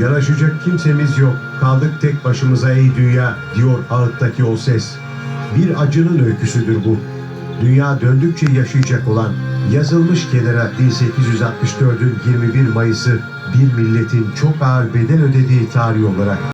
Yanaşacak kimsemiz yok. Kaldık tek başımıza ey dünya diyor ağıttaki o ses. Bir acının öyküsüdür bu. Dünya döndükçe yaşayacak olan yazılmış kenara 1864'ün 21 Mayıs'ı bir milletin çok ağır bedel ödediği tarih olarak